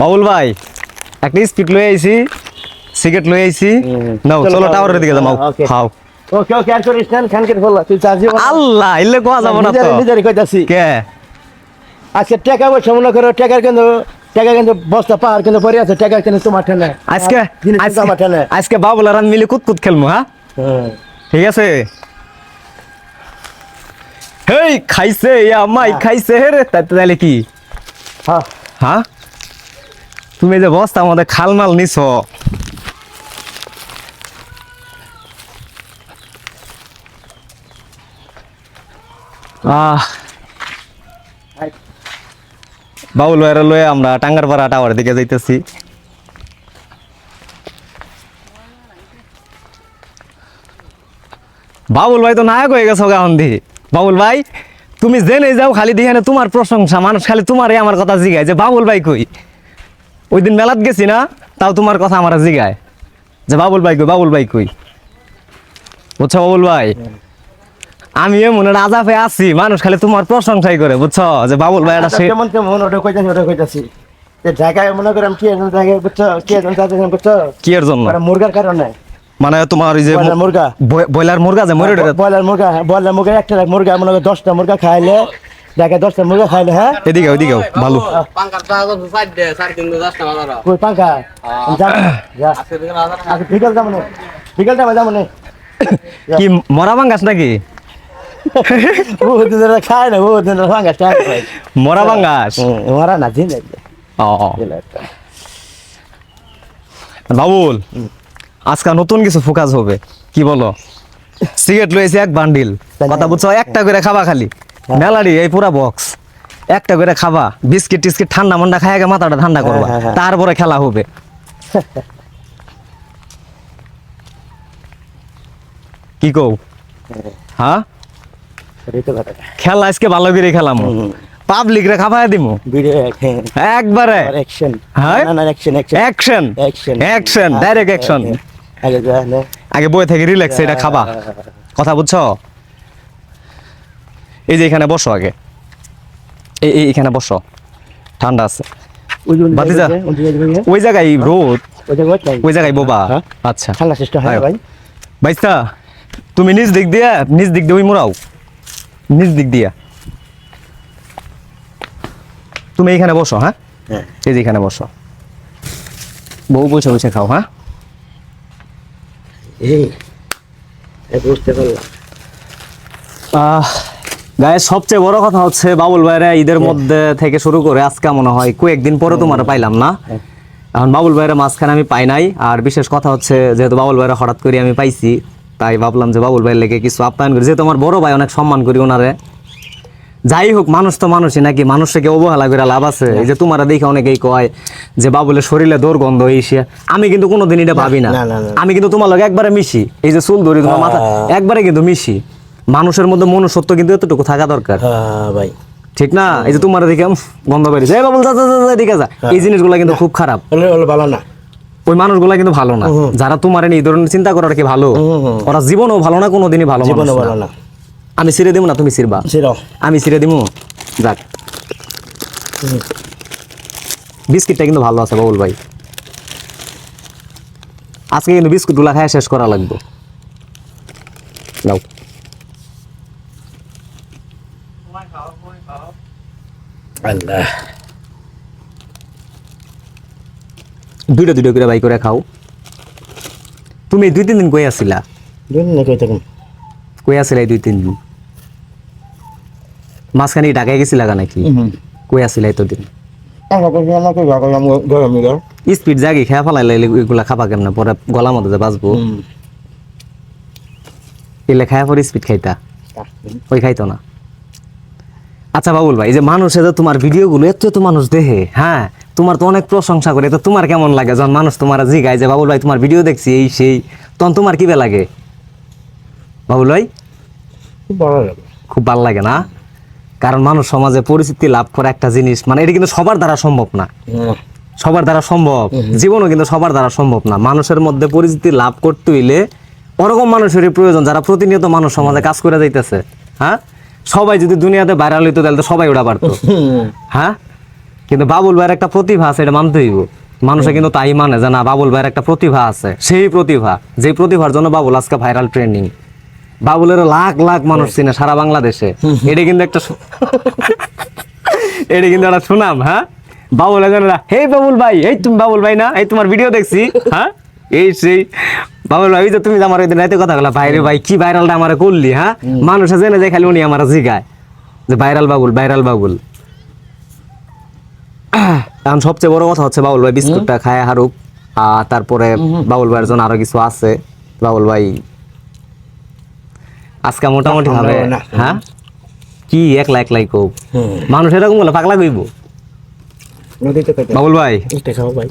বাবুল ভাই একটা স্পিড লয়ে আইছি সিগারেট লয়ে আইছি। নাও চলো, টাওয়ারের দিকে যাও খাও। ওকে ওকে আর করিস না খান কেটে বললা তুই চার্জি আল্লাহ ইল্লে কোয়া যাব না তো? নিজেরই কইতাছি। কে? আজকে টাকা পয়সা মনে করো টাকার কিন্তু টাকা কিন্তু বস্তা পাহাড় কিন্তু পরে আছে টাকা কিন্তু তোমার ঠেলে। আজকে আজকে বাবুল আর মিলে কুতকুত খেলব হ্যাঁ? ঠিক আছে? হেই খাইছে ইয়া মাই খাইছে হে রে তাহলে কি? হ্যাঁ। হ্যাঁ? তুমি যে বস্তা আমাদের খালমাল নিছ। আহ। বাবুল ভাইয়ের লয়ে আমরা টাঙ্গারপাড়া টাওয়ার দিকে যাইতেছি। বাবুল ভাই তো নায়ক হয়ে গেছো এখন দি। বাবুল ভাই, তুমি জেনে যাও, খালি দিহানে তোমার প্রশংসা, মানুষ খালি তোমারই আমার কথা জিগায় যে বাবুল ভাই কই? ওই দিন মেলাত গেছি না তাও তোমার কথা আমার জিগায়। যে বাবুল ভাই কই বাবুল ভাই কই? বুঝছ বাবুল ভাই? আমি মনে রাজা পেয়ে আছি মানুষ খালি তোমার প্রশংসাই করে বুঝছ? যে বাবুল ভাই এটা কেমন কেমন? ওটা কইতাছি ওটা কইতাছি। যে ঢাকায় মনে করেন কি একজন জায়গায় বুঝছ? কি একজন জায়গায় বুঝছ? কি এর জন্য? ওটা মুরগার কারণে। মানে তোমার ওই যে মুরগা। বয়- ব্রয়লার মুরগা যে মরে ওঠে, ব্রয়লার মুরগা ব্রয়লার মুরগা একটা মুরগা মনে করো দশটা মুরগা খাইলে ঢাকায় দশটা মুরগা খাইলে হ্যাঁ? এদিকে ওইদিকেও ভালো। কই পাঙ্কা? হাজার আচ্ছা বিকেল যাব না। বিকেল টাইমে যাব না। কি মরা বাঙ্গাস নাকি? খায় না ও দিন পাঙ্কা টাইম মরা বাঙ্গাস? মারা না দিন ও বাবুল আজকে নতুন কিছু ফোকাস হবে। কি বলো? সিগারেট লয়েছে এক বান্ডিল। কথা বুঝছ একটা করে খাবা খালি। মেলারি এই পুরা বক্স একটা করে খাবা বিস্কিট টিস্কিট ঠান্ডা মান্ডা খাই আগে মাথাটা ঠান্ডা করবা হ্যাঁ, হ্যাঁ। তারপরে খেলা হবে। কি কও? হ্যাঁ? খেলা আজকে ভালো করে খেলাম। পাবলিক রে দিমু। ভিডিও একবারে। অ্যাকশন হ্যাঁ? না না action action action action direct action আগে বই থেকে রিল্যাক্স এটা খাবা। কথা বুঝছ? এই যে এখানে বসো আগে। এই এই এখানে বসো। ঠান্ডা আছে। ওই বাতিজা। ওই যে ওই যে ওই জায়গায় রোদ। ওই জায়গায় বোবা। হ্যাঁ? আচ্ছা। ঠান্ডা সিস্টেম হয় ভাই। বাইস্তা তুমি নিজ দিক দিয়ে নিজ দিক দিয়ে ওই মোড়াও নিজ দিক দিয়া। তুমি এইখানে বসো হ্যাঁ? হ্যাঁ। এই যে এখানে বসো। বউ বসে বসে খাও হ্যাঁ? এই এই বুঝতে পারলাম। আহ, গায়ে সবচেয়ে বড় কথা হচ্ছে বাবুল ভাইরা ঈদের মধ্যে থেকে শুরু করে আজকে মনে হয় কয়েকদিন পরে তোমার পাইলাম না। এখন বাবুল ভাইরা মাঝখানে আমি পাই নাই। আর বিশেষ কথা হচ্ছে যেহেতু বাবুল ভাইরা হঠাৎ করে আমি পাইছি তাই ভাবলাম যে বাবুল ভাইয়ের লেগে কিছু আপ্যায়ন করি। যেহেতু আমার বড় ভাই অনেক সম্মান করি ওনারে। যাই হোক মানুষ তো মানুষই নাকি? মানুষকে অবহেলা করে লাভ আছে। এই যে তোমারা দেখে অনেকেই কয় যে বাবুলের শরীরে দুর্গন্ধ এই সে। আমি কিন্তু কোনোদিন এটা ভাবি না। আমি কিন্তু তোমার লোক একবারে মিশি। এই যে চুল ধরি তোমার মাথা হ্যাঁ। একবারে কিন্তু মিশি। মানুষের মধ্যে মনুষ্যত্ব কিন্তু এতটুকু থাকা দরকার। হ্যাঁ ভাই। ঠিক না? এই যে তোমার দেখে গন্ধ বেরিয়েছে এই বাবুল যা যা, যা, যা, এদিকে যা। এই জিনিসগুলো কিন্তু খুব খারাপ। ভালো না। ওই মানুষগুলো কিন্তু ভালো না। যারা তোমার এই ধরনের চিন্তা করার কি ভালো। ওরা জীবনও ভালো না কোনোদিনই ভালো ভালো না। আমি ছিঁড়ে দিব না তুমি ছিড়বা। আমি ছিঁড়ে দিব যাক। বিস্কিটটা কিন্তু ভালো আছে বাবুল ভাই। আজকে কিন্তু বিস্কুটগুলা খায় শেষ করা লাগবে। নাও। আল্লাহ। দুইটা দুইটা করে বাই করে খাও। তুমি দুই তিন দিন কই আসিলা দিন কই থাকুন কই আসিলা দুই তিন দিন? মাঝখানে ঢাকায় গেছিলা নাকি? কই এতদিন স্পিড জাগি খেয়া ফেলাইলে এগুলা খাবা কেমনে? পরে গলা মতো যে বাঁচবো এলে খায়া পরে স্পিড খাইতা? ওই খাইতো না? আচ্ছা বাবুল ভাই যে মানুষে যে তোমার ভিডিওগুলো এত এত মানুষ দেখে হ্যাঁ তোমার তো অনেক প্রশংসা করে। তো তোমার কেমন লাগে? যখন মানুষ তোমার জিগায় যে বাবুল ভাই তোমার ভিডিও দেখছি এই সেই তখন তোমার কি বে লাগে? বাবুল ভাই? খুব ভালো লাগে। খুব ভালো লাগে না? কারণ মানুষ সমাজে পরিচিতি লাভ করা একটা জিনিস মানে এটা কিন্তু সবার দ্বারা সম্ভব না। সবার দ্বারা সম্ভব। জীবনও কিন্তু সবার দ্বারা সম্ভব না। মানুষের মধ্যে পরিচিতি লাভ করতে হইলে ওরকম মানুষেরই প্রয়োজন যারা প্রতিনিয়ত মানুষ সমাজে কাজ করে যাইতেছে। হ্যাঁ? সবাই যদি দুনিয়াতে ভাইরাল হইতো তাহলে তো সবাই ওটা পারতো। হ্যাঁ? কিন্তু বাবুল ভাইয়ের একটা প্রতিভা আছে এটা মানতে হইব। মানুষে কিন্তু তাই মানে যে না বাবুল ভাইয়ের একটা প্রতিভা আছে সেই প্রতিভা। যে প্রতিভার জন্য বাবুল আজকে ভাইরাল ট্রেন্ডিং বাবুলের লাখ লাখ মানুষ চিনে সারা বাংলাদেশে। এটা কিন্তু একটা এটা কিন্তু একটা সুনাম হ্যাঁ? বাবুল জানা হে বাবুল ভাই এই তুমি বাবুল ভাই না? এই তোমার ভিডিও দেখছি। হ্যাঁ? এই সেই বাবুল ভাই যে তুমি আমার ওই দিন কথা বলা ভাইরে ভাই কি ভাইরালটা আমার করলি হ্যাঁ? মানুষে জেনে যায় খালি উনি আমার জিগায়। যে ভাইরাল বাবুল ভাইরাল বাবুল। এখন সবচেয়ে বড় কথা হচ্ছে বাবুল ভাই বিস্কুটটা খায় হারুক। আর তারপরে বাবুল ভাইয়ের জন্য আরও কিছু আছে। বাবুল ভাই আজকে মোটামুটি ভাবে। হ্যাঁ? কি একলা একলাই কোপ মানুষ এরকম বলে পাগলা কইব? বাবুল ভাই। ভাই।